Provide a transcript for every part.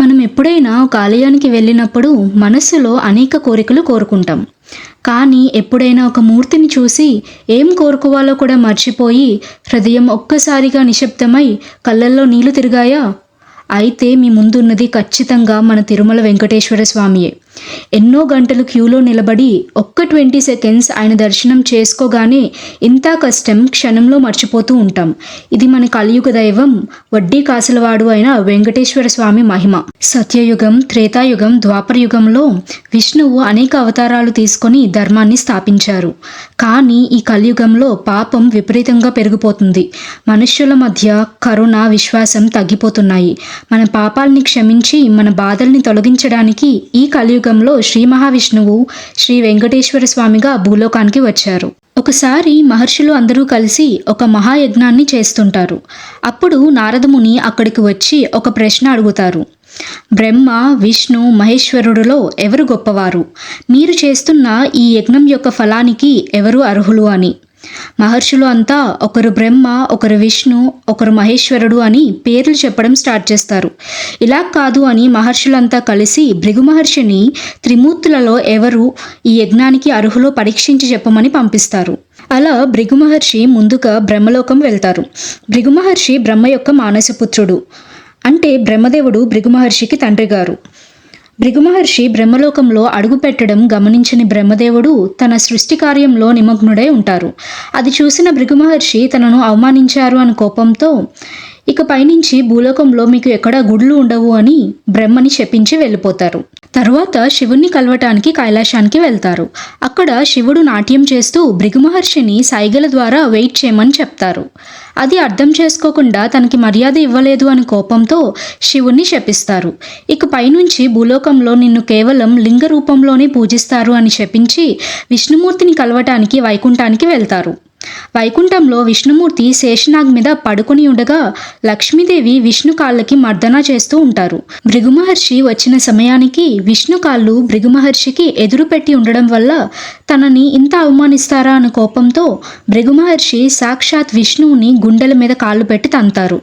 మనం ఎప్పుడైనా ఒక ఆలయానికి వెళ్ళినప్పుడు మనస్సులో అనేక కోరికలు కోరుకుంటాం. కానీ ఎప్పుడైనా ఒక మూర్తిని చూసి ఏం కోరుకోవాలో కూడా మర్చిపోయి హృదయం ఒక్కసారిగా నిశ్శబ్దమై కళ్ళల్లో నీళ్ళు తిరిగాయా? అయితే మీ ముందున్నది ఖచ్చితంగా మన తిరుమల వెంకటేశ్వర స్వామియే. ఎన్నో గంటలు క్యూలో నిలబడి ఒక్క ట్వంటీ సెకండ్స్ ఆయన దర్శనం చేసుకోగానే ఇంత కష్టం క్షణంలో మర్చిపోతూ ఉంటాం. ఇది మన కలియుగ దైవం వడ్డీ కాసులవాడు అయిన వెంకటేశ్వర స్వామి మహిమ. సత్యయుగం త్రేతాయుగం ద్వాపర యుగంలో విష్ణువు అనేక అవతారాలు తీసుకొని ధర్మాన్ని స్థాపించారు. కానీ ఈ కలియుగంలో పాపం విపరీతంగా పెరిగిపోతుంది. మనుష్యుల మధ్య కరుణ విశ్వాసం తగ్గిపోతున్నాయి. మన పాపాల్ని క్షమించి మన బాధల్ని తొలగించడానికి ఈ కలియుగంలో శ్రీ మహావిష్ణువు శ్రీ వెంకటేశ్వర స్వామిగా భూలోకానికి వచ్చారు. ఒకసారి మహర్షులు అందరూ కలిసి ఒక మహాయజ్ఞాన్ని చేస్తుంటారు. అప్పుడు నారదముని అక్కడికి వచ్చి ఒక ప్రశ్న అడుగుతారు. బ్రహ్మ విష్ణు మహేశ్వరుడులో ఎవరు గొప్పవారు? మీరు చేస్తున్న ఈ యజ్ఞం యొక్క ఫలానికి ఎవరు అర్హులు అని. మహర్షులు అంతా ఒకరు బ్రహ్మ ఒకరు విష్ణు ఒకరు మహేశ్వరుడు అని పేర్లు చెప్పడం స్టార్ట్ చేస్తారు. ఇలా కాదు అని మహర్షులంతా కలిసి భృగు మహర్షిని త్రిమూర్తులలో ఎవరు ఈ యజ్ఞానికి అర్హులో పరీక్షించి చెప్పమని పంపిస్తారు. అలా భృగు మహర్షి ముందుగా బ్రహ్మలోకం వెళ్తారు. భృగు మహర్షి బ్రహ్మ యొక్క మానసపుత్రుడు అంటే బ్రహ్మదేవుడు భృగు మహర్షికి తండ్రి గారు. భృగుమహర్షి బ్రహ్మలోకంలో అడుగుపెట్టడం గమనించని బ్రహ్మదేవుడు తన సృష్టి కార్యంలో నిమగ్నుడై ఉంటారు. అది చూసిన భృగు మహర్షి తనను అవమానించారు అని కోపంతో ఇక పైనుంచి భూలోకంలో మీకు ఎక్కడా గుడ్లు ఉండవు అని బ్రహ్మని శపించి వెళ్ళిపోతారు. తరువాత శివుణ్ణి కలవటానికి కైలాసానికి వెళ్తారు. అక్కడ శివుడు నాట్యం చేస్తూ భృగుమహర్షిని సైగల ద్వారా వెయిట్ చేయమని చెప్తారు. అది అర్థం చేసుకోకుండా తనకి మర్యాద ఇవ్వలేదు అని కోపంతో శివుణ్ణి శపిస్తారు. ఇక పైనుంచి భూలోకంలో నిన్ను కేవలం లింగ రూపంలోనే పూజిస్తారు అని శపించి విష్ణుమూర్తిని కలవటానికి వైకుంఠానికి వెళ్తారు. వైకుంఠంలో విష్ణుమూర్తి శేషనాగ్ మీద పడుకుని ఉండగా లక్ష్మీదేవి విష్ణు కాళ్ళకి మర్దన చేస్తూ ఉంటారు. భృగుమహర్షి వచ్చిన సమయానికి విష్ణు కాళ్ళు భృగుమహర్షికి ఎదురు పెట్టి ఉండడం వల్ల తనని ఇంత అవమానిస్తారా అని కోపంతో భృగుమహర్షి సాక్షాత్ విష్ణువుని గుండెల మీద కాళ్ళు పెట్టి తంతారు.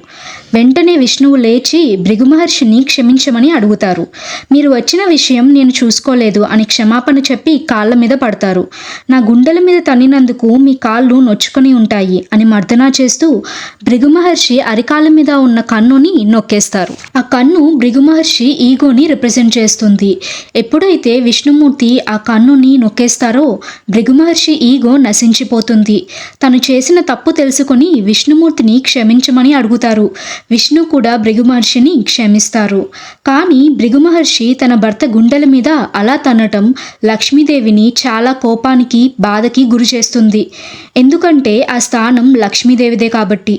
వెంటనే విష్ణువు లేచి భృగుమహర్షిని క్షమించమని అడుగుతారు. మీరు వచ్చిన విషయం నేను చూసుకోలేదు అని క్షమాపణ చెప్పి కాళ్ళ మీద పడతారు. నా గుండెల మీద తన్నినందుకు మీ కాళ్ళు నొచ్చుకొని ఉంటాయి అని మర్దనా చేస్తూ భృగు మహర్షి అరికాల మీద ఉన్న కన్నుని నొక్కేస్తారు. ఆ కన్ను భృగు మహర్షి ఈగోని రిప్రజెంట్ చేస్తుంది. ఎప్పుడైతే విష్ణుమూర్తి ఆ కన్నుని నొక్కేస్తారో భృగు మహర్షి ఈగో నశించిపోతుంది. తను చేసిన తప్పు తెలుసుకొని విష్ణుమూర్తిని క్షమించమని అడుగుతారు. విష్ణు కూడా భృగు మహర్షిని క్షమిస్తారు. కానీ భృగు మహర్షి తన భర్త గుండెల మీద అలా తనటం లక్ష్మీదేవిని చాలా కోపానికి బాధకి గురి చేస్తుంది. ఎందుకు ఎందుకంటే ఆ స్థానం లక్ష్మీదేవిదే కాబట్టి.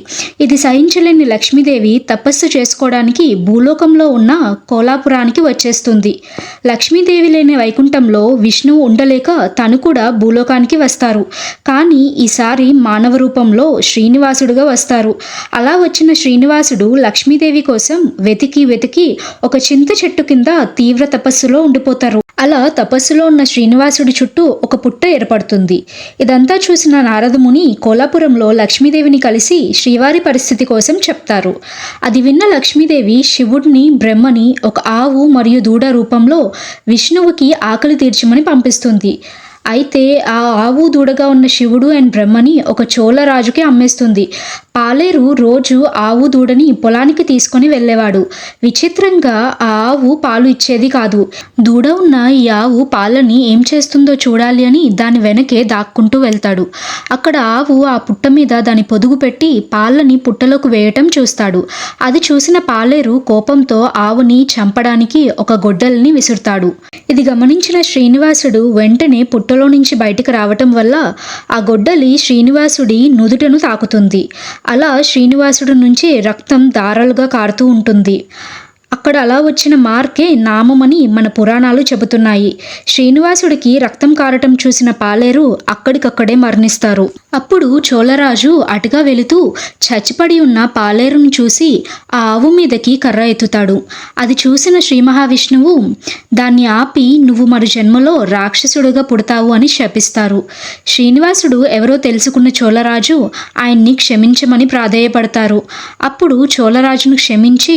ఇది సహించలేని లక్ష్మీదేవి తపస్సు చేసుకోవడానికి భూలోకంలో ఉన్న కోలాపురానికి వచ్చేస్తుంది. లక్ష్మీదేవి లేని వైకుంఠంలో విష్ణువు ఉండలేక తను కూడా భూలోకానికి వస్తారు. కానీ ఈసారి మానవ రూపంలో శ్రీనివాసుడుగా వస్తారు. అలా వచ్చిన శ్రీనివాసుడు లక్ష్మీదేవి కోసం వెతికి వెతికి ఒక చింత చెట్టు కింద తీవ్ర తపస్సులో ఉండిపోతారు. అలా తపస్సులో ఉన్న శ్రీనివాసుడి చుట్టూ ఒక పుట్ట ఏర్పడుతుంది. ఇదంతా చూసిన నారదముని కోలాపురంలో లక్ష్మీదేవిని కలిసి శ్రీవారి పరిస్థితి కోసం చెప్తారు. అది విన్న లక్ష్మీదేవి శివుడిని బ్రహ్మని ఒక ఆవు మరియు దూడ రూపంలో విష్ణువుకి ఆకలి తీర్చమని పంపిస్తుంది. అయితే ఆ ఆవు దూడగా ఉన్న శివుడు అండ్ బ్రహ్మని ఒక చోళరాజుకి అమ్మేస్తుంది. పాలేరు రోజు ఆవు దూడని పొలానికి తీసుకొని వెళ్ళేవాడు. విచిత్రంగా ఆ ఆవు పాలు ఇచ్చేది కాదు. దూడ ఉన్న ఈ ఆవు పాలని ఏం చేస్తుందో చూడాలి అని దాని వెనకే దాక్కుంటూ వెళ్తాడు. అక్కడ ఆవు ఆ పుట్ట మీద దాని పొదుగు పెట్టి పాలని పుట్టలోకి వేయటం చూస్తాడు. అది చూసిన పాలేరు కోపంతో ఆవుని చంపడానికి ఒక గొడ్డల్ని విసురుతాడు. ఇది గమనించిన శ్రీనివాసుడు వెంటనే పుట్టలో నుంచి బయటకు రావటం వల్ల ఆ గొడ్డలి శ్రీనివాసుడి నుదుటను తాకుతుంది. అలా శ్రీనివాసుడి నుంచి రక్తం దారాలుగా కారుతూ ఉంటుంది. అక్కడ అలా వచ్చిన మార్కే నామమని మన పురాణాలు చెబుతున్నాయి. శ్రీనివాసుడికి రక్తం కారటం చూసిన పాలేరు అక్కడికక్కడే మరణిస్తారు. అప్పుడు చోళరాజు అటుగా వెళుతూ చచ్చిపడి ఉన్న పాలేరును చూసి ఆ ఆవు మీదకి కర్ర ఎత్తుతాడు. అది చూసిన శ్రీ మహావిష్ణువు దాన్ని ఆపి నువ్వు మరు జన్మలో రాక్షసుడుగా పుడతావు అని శపిస్తారు. శ్రీనివాసుడు ఎవరో తెలుసుకున్న చోళరాజు ఆయన్ని క్షమించమని ప్రాధేయపడతారు. అప్పుడు చోళరాజును క్షమించి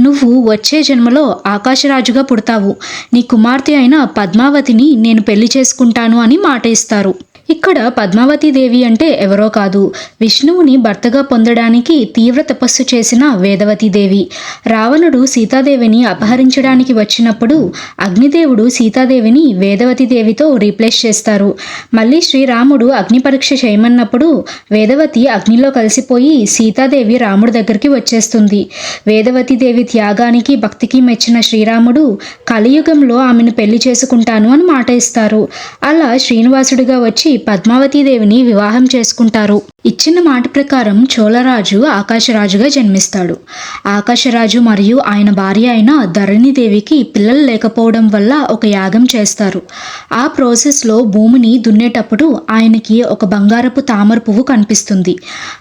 నువ్వు వచ్చే జన్మలో ఆకాశరాజుగా పుడతావు. నీ కుమార్తె అయిన పద్మావతిని నేను పెళ్ళి చేసుకుంటాను అని మాట ఇస్తారు ఇక్కడ పద్మావతి దేవి అంటే ఎవరో కాదు. విష్ణువుని భర్తగా పొందడానికి తీవ్ర తపస్సు చేసిన వేదవతి దేవి. రావణుడు సీతాదేవిని అపహరించడానికి వచ్చినప్పుడు అగ్నిదేవుడు సీతాదేవిని వేదవతి దేవితో రీప్లేస్ చేస్తారు. మళ్ళీ శ్రీరాముడు అగ్ని పరీక్ష చేయమన్నప్పుడు వేదవతి అగ్నిలో కలిసిపోయి సీతాదేవి రాముడి దగ్గరికి వచ్చేస్తుంది. వేదవతి దేవి త్యాగానికి భక్తికి మెచ్చిన శ్రీరాముడు కలియుగంలో ఆమెను పెళ్ళి చేసుకుంటాను అని మాట ఇస్తారు. అలా శ్రీనివాసుడిగా వచ్చి పద్మావతీదేవిని వివాహం చేసుకుంటారు. ఇచ్చిన మాట ప్రకారం చోళరాజు ఆకాశరాజుగా జన్మిస్తాడు. ఆకాశరాజు మరియు ఆయన భార్య అయిన ధరణిదేవికి పిల్లలు లేకపోవడం వల్ల ఒక యాగం చేస్తారు. ఆ ప్రాసెస్లో భూమిని దున్నేటప్పుడు ఆయనకి ఒక బంగారపు తామర పువ్వు కనిపిస్తుంది.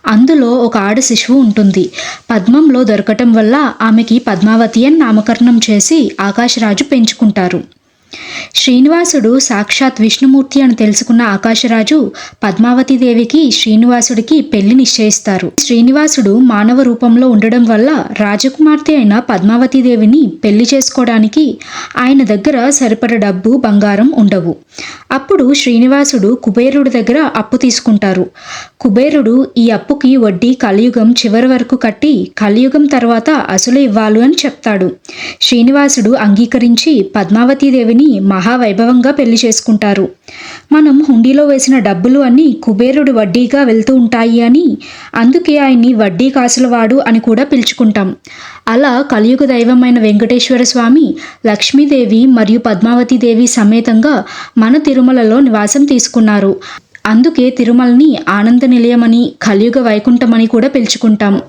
అందులో ఒక ఆడ శిశువు ఉంటుంది. పద్మంలో దొరకటం వల్ల ఆమెకి పద్మావతి అని నామకరణం చేసి ఆకాశరాజు పెంచుకుంటారు. శ్రీనివాసుడు సాక్షాత్ విష్ణుమూర్తి అని తెలుసుకున్న ఆకాశరాజు పద్మావతి దేవికి శ్రీనివాసుడికి పెళ్ళి నిశ్చయిస్తారు. శ్రీనివాసుడు మానవ రూపంలో ఉండడం వల్ల రాజకుమార్తె అయిన పద్మావతిదేవిని పెళ్ళి చేసుకోవడానికి ఆయన దగ్గర సరిపడ డబ్బు బంగారం ఉండవు. అప్పుడు శ్రీనివాసుడు కుబేరుడి దగ్గర అప్పు తీసుకుంటారు. కుబేరుడు ఈ అప్పుకి వడ్డీ కలియుగం చివరి వరకు కట్టి కలియుగం తర్వాత అసలు ఇవ్వాలి అని చెప్తాడు. శ్రీనివాసుడు అంగీకరించి పద్మావతీదేవిని మహావైభవంగా పెళ్ళి చేసుకుంటారు. మనం హుండీలో వేసిన డబ్బులు అన్నీ కుబేరుడు వడ్డీగా వెళ్తూ ఉంటాయి అని అందుకే ఆయన్ని వడ్డీ కాసులవాడు అని కూడా పిలుచుకుంటాం. అలా కలియుగ దైవమైన వెంకటేశ్వర స్వామి లక్ష్మీదేవి మరియు పద్మావతీదేవి సమేతంగా మన తిరుమలలో నివాసం తీసుకున్నారు. అందుకే తిరుమలని ఆనంద నిలయమని కలియుగ వైకుంఠమని కూడా పిలుచుకుంటాం.